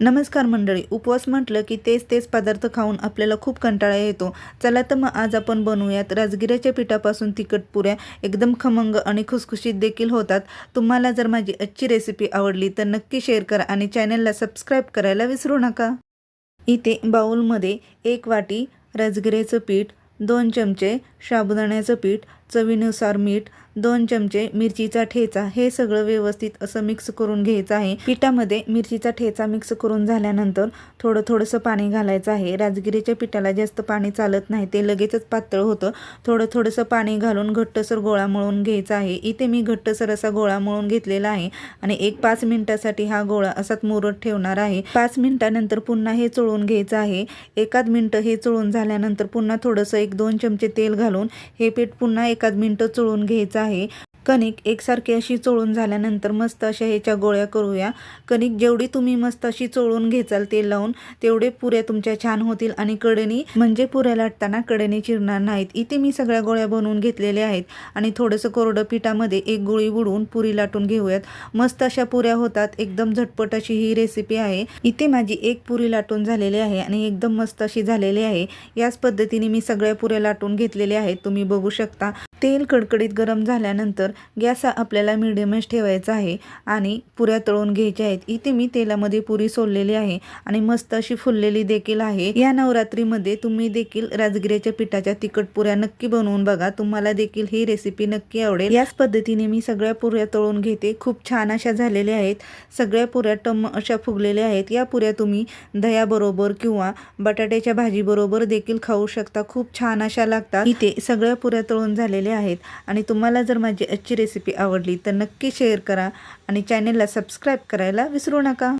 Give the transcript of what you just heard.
नमस्कार मंडळी उपवास म्हटलं की तेच तेच पदार्थ खाऊन आपल्याला खूप कंटाळा येतो. चला तर मग आज आपण बनवूयात राजगिऱ्याच्या पिठापासून तिखट पुऱ्या एकदम खमंग आणि खुसखुशीत देखील होतात. तुम्हाला जर माझी आजची रेसिपी आवडली तर नक्की शेअर करा आणि चॅनलला सबस्क्राईब करायला विसरू नका. इथे बाऊलमध्ये एक वाटी राजगिऱ्याचं पीठ दोन चमचे साबुदाण्याचं पीठ चवीनुसार मीठ दोन चमचे मिरचीचा ठेचा हे सगळं व्यवस्थित असं मिक्स करून घ्यायचं आहे. पिठामध्ये मिरचीचा ठेचा मिक्स करून झाल्यानंतर थोडं थोडंसं पाणी घालायचं आहे. राजगिरीच्या पिठाला जास्त पाणी चालत नाही ते लगेचच पातळ होतं. थोडं थोडंसं पाणी घालून घट्टसर गोळा मळून घ्यायचा आहे. इथे मी घट्टसर असा गोळा मळून घेतलेला आहे आणि एक पाच मिनिटासाठी हा गोळा असाच मुरत ठेवणार आहे. पाच मिनिटानंतर पुन्हा हे चोळून घ्यायचं आहे. एकाद मिनटं हे चोळून झाल्यानंतर पुन्हा थोडंसं एक दोन चमचे तेल घालून हे पीठ पुन्हा एकाद मिनटं चोळून घ्यायचं आहे. कणिक एकसारखी अशी चोळून झाल्यानंतर मस्त अशा ह्याच्या गोळ्या करूया. कणिक जेवढी तुम्ही मस्त अशी चोळून घेचाल तेल लावून तेवढे पुऱ्या तुमच्या छान होतील आणि कडेनी म्हणजे पुऱ्या लाटताना कडेने चिरणार नाहीत. इथे मी सगळ्या गोळ्या बनवून घेतलेल्या आहेत आणि थोडंसं कोरडं पिठामध्ये एक गोळी बुडवून पुरी लाटून घेऊयात. मस्त अशा पुऱ्या होतात. एकदम झटपट अशी ही रेसिपी आहे. इथे माझी एक पुरी लाटून झालेली आहे आणि एकदम मस्त अशी झालेली आहे. याच पद्धतीने मी सगळ्या पुऱ्या लाटून घेतलेल्या आहेत. तुम्ही बघू शकता. तेल कडकडीत गरम झाल्यानंतर गॅस हा आपल्याला मिडियमच ठेवायचा आहे आणि पुऱ्या तळून घ्यायच्या आहेत. इथे मी तेलामध्ये पुरी सोडलेली आहे आणि मस्त अशी फुललेली देखील आहे. या नवरात्रीमध्ये तुम्ही देखील राजगिऱ्याच्या पिठाच्या तिखट पुऱ्या नक्की बनवून बघा. तुम्हाला देखील ही रेसिपी नक्की आवडेल. याच पद्धतीने मी सगळ्या पुऱ्या तळून घेते. खूप छान अशा झालेल्या आहेत. सगळ्या पुऱ्या टम अशा फुगलेल्या आहेत. या पुऱ्या तुम्ही दह्याबरोबर किंवा बटाट्याच्या भाजीबरोबर देखील खाऊ शकता. खूप छान अशा लागतात. इथे सगळ्या पुऱ्या तळून झालेल्या आहेत. आणि तुम्हाला जर माझी आजची रेसिपी आवडली तर नक्की शेअर करा. आणि चॅनेलला सबस्क्राईब करायला विसरू नका.